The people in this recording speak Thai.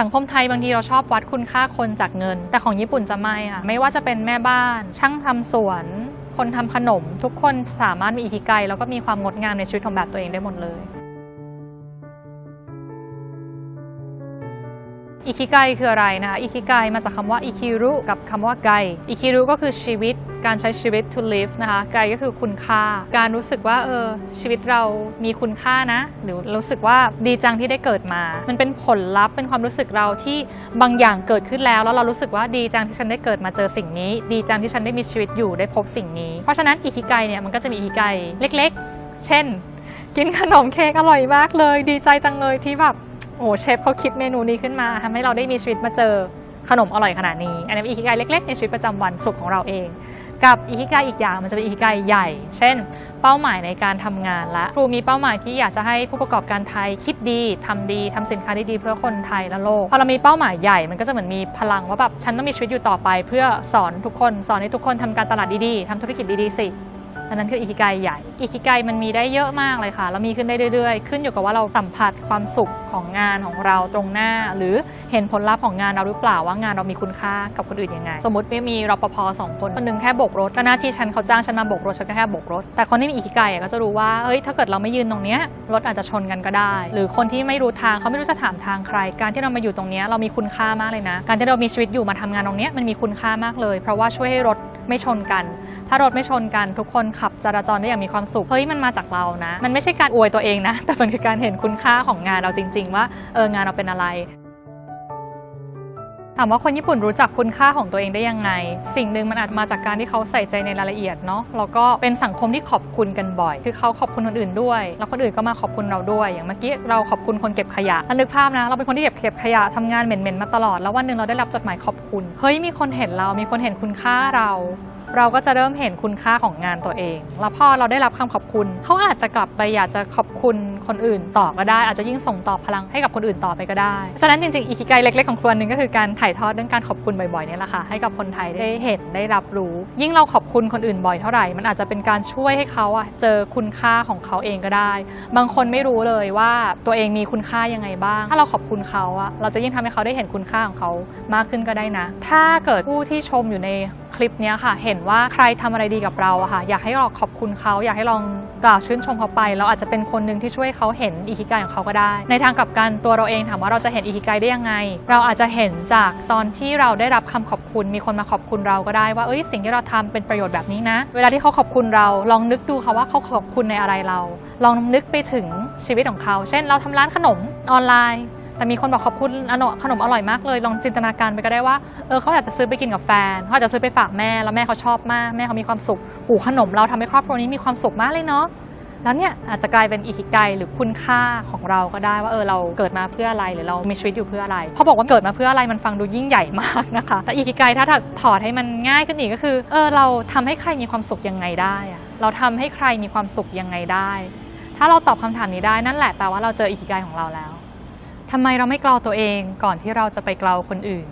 สังคมไทยบางทีเราชอบวัดคุณค่าคนจากเงิน แต่ของญี่ปุ่นจะไม่ค่ะไม่ว่าจะเป็นแม่บ้าน ช่างทำสวน คนทำขนม ทุกคนสามารถมีอิคิไกแล้วก็มีความงดงามในชีวิตของแบบตัวเองได้หมดเลย อิคิไกคืออะไรนะคะอิคิไกมาจากคำว่าอิคิรุกับคำว่าไกอิคิรุก็คือชีวิตการใช้ชีวิต to live นะคะไกก็คือคุณค่า การรู้สึกว่าเออชีวิตเรามีคุณค่านะ หรือรู้สึกว่าดีจังที่ได้เกิดมา มันเป็นผลลัพธ์เป็นความรู้สึกเราที่บางอย่างเกิดขึ้นแล้ว แล้วเรารู้สึกว่าดีจังที่ฉันได้เกิดมาเจอสิ่งนี้ ดีจังที่ฉันได้มีชีวิตอยู่ได้พบสิ่งนี้ เพราะฉะนั้นอิคิไกเนี่ยมันก็จะมีอิคิไกเล็ก ๆ เช่น กินขนมเค้กอร่อยมากเลย ดีใจจังเลยที่แบบ โอ้เชฟเขาคิดเมนูนี้ขึ้นมาทำให้เราได้มีชีวิตมาเจอขนมอร่อยขนาดนี้ อันนี้เป็นอิคิไกเล็กๆ ในชีวิตประจำวันสุขของเราเอง กับอิคิไกอีกอย่างมันจะเป็นอิคิไกใหญ่ เช่น เป้าหมายในการทำงานและครูมีเป้าหมายที่อยากจะให้ผู้ประกอบการไทยคิดดีทำดีทำสินค้าดีๆเพื่อคนไทยและโลกพอเรามีเป้าหมายใหญ่มันก็จะเหมือนมีพลังว่าแบบฉันต้องมีชีวิตอยู่ต่อไป เพื่อสอนทุกคนสอนให้ทุกคนทำการตลาดดีๆทำธุรกิจดีๆสิ อันนั้นคืออิคิไกใหญ่ อิคิไกมันมีได้เยอะมากเลยค่ะ แล้วมีขึ้นได้เรื่อยๆ ขึ้นอยู่กับว่าเราสัมผัสความสุขของงานของเราตรงหน้า หรือเห็นผลลัพธ์ของงานเราหรือเปล่าว่างานเรามีคุณค่ากับคนอื่นยังไง สมมติไม่มีรปภสองคนคนหนึงแค่โบกรถก็หน้าที่ฉันเขาจ้างฉันมาโบกรถฉันก็แค่โบกรถ แต่คนที่มีอิคิไกอะก็จะรู้ว่าเฮ้ยถ้าเกิดเราไม่ยืนตรงเนี้ยรถอาจจะชนกันก็ได้ หรือคนที่ไม่รู้ทางเขาไม่รู้จะถามทางใคร การที่เรามาอยู่ตรงเนี้ยเรามีคุณค่ามากเลยนะ การที่เรามีชีวิตอยู่มาทำงานตรงเนี้ยมันมีคุณค่ามากเลย เพราะว่าช่วยให้รถ ไม่ชนกัน ถ้ารถไม่ชนกัน ทุกคนขับจราจรได้อย่างมีความสุข เฮ้ยมันมาจากเรานะ มันไม่ใช่การอวยตัวเองนะ แต่มันคือการเห็นคุณค่าของงานเราจริง ๆ ว่าเอองานเราเป็นอะไร ถามว่าคนญี่ปุ่นรู้จักคุณค่าของตัวเองได้ยังไง สิ่งหนึ่งมันอาจมาจากการที่เขาใส่ใจในรายละเอียดเนาะแล้วก็เป็นสังคมที่ขอบคุณกันบ่อย คือเขาขอบคุณคนอื่นด้วย แล้วคนอื่นก็มาขอบคุณเราด้วย อย่างเมื่อกี้เราขอบคุณคนเก็บขยะนึกภาพนะ เราเป็นคนที่เก็บเก็บขยะทำงานเหม็นๆมาตลอด แล้ววันหนึ่งเราได้รับจดหมายขอบคุณ เฮ้ยมีคนเห็นเรา มีคนเห็นคุณค่าเรา เราก็จะเริ่มเห็นคุณค่าของงานตัวเอง แล้วพอเราได้รับคำขอบคุณ เขาอาจจะกลับไปอยากจะขอบคุณคนอื่นต่อก็ได้ อาจจะยิ่งส่งต่อพลังให้กับคนอื่นต่อไปก็ได้ ฉะนั้นจริงๆอีกิไกเล็ก ๆ ของครัวนึงก็คือการถ่ายทอดเรื่องการขอบคุณบ่อยๆเนี่ยแหละค่ะให้กับคนไทยได้เห็นได้รับรู้ ยิ่งเราขอบคุณคนอื่นบ่อยเท่าไหร่ มันอาจจะเป็นการช่วยให้เขาอะเจอคุณค่าของเขาเองก็ได้ บางคนไม่รู้เลยว่าตัวเองมีคุณค่ายังไงบ้าง ถ้าเราขอบคุณเขาอะเราจะยิ่งทำให้เขาได้เห็นคุณค่าของเขามากขึ้นก็ได้นะ ถ้าเกิดผู้ที่ชมอยู่ในคลิปนี้ค่ะ เห็นว่าใครทำอะไรดีกับเราอะค่ะอยากให้เราขอบคุณเขาอยากให้ลองกล่าวชื่นชมเขาไป เราอาจจะเป็นคนหนึ่งที่ช่วยเขาเห็นอิคิไกของเขาก็ได้ ในทางกลับกันตัวเราเองถามว่าเราจะเห็นอิคิไกได้ยังไง เราอาจจะเห็นจากตอนที่เราได้รับคำขอบคุณ มีคนมาขอบคุณเราก็ได้ว่าเอ้ยสิ่งที่เราทำเป็นประโยชน์แบบนี้นะ เวลาที่เขาขอบคุณเราลองนึกดูค่ะว่าเขาขอบคุณในอะไรเรา ลองนึกไปถึงชีวิตของเขา เช่น เราทำร้านขนมออนไลน์ แต่มีคนบอกขอบคุณอนขนมอร่อยมากเลย ลองจินตนาการไปก็ได้ว่าเออเขาอยากจะซื้อไปกินกับแฟนเขาอาจจะซื้อไปฝากแม่แล้วแม่เขาชอบมาก แม่เขามีความสุขหูขนมเราทำให้ครอบครัวนี้มีความสุขมากเลยเนาะแล้วเนี่ยอาจจะกลายเป็นอิคิไกหรือคุณค่าของเราก็ได้ว่าเออเราเกิดมาเพื่ออะไรหรือเรามีชีวิตอยู่เพื่ออะไรพอบอกว่าเกิดมาเพื่ออะไรมันฟังดูยิ่งใหญ่มากนะคะแต่อิคิไกถ้าถอดให้มันง่ายขึ้นอีกก็คือเออเราทำให้ใครมีความสุขยังไงได้อะเราทำให้ใครมีความสุขยังไงได้ ถ้าเราตอบคำถามนี้ได้นั่นแหละแปลว่าเราเจออิคิไกของเราแล้ว ทำไมเราไม่เกลาตัวเองก่อนที่เราจะไปเกลาคนอื่น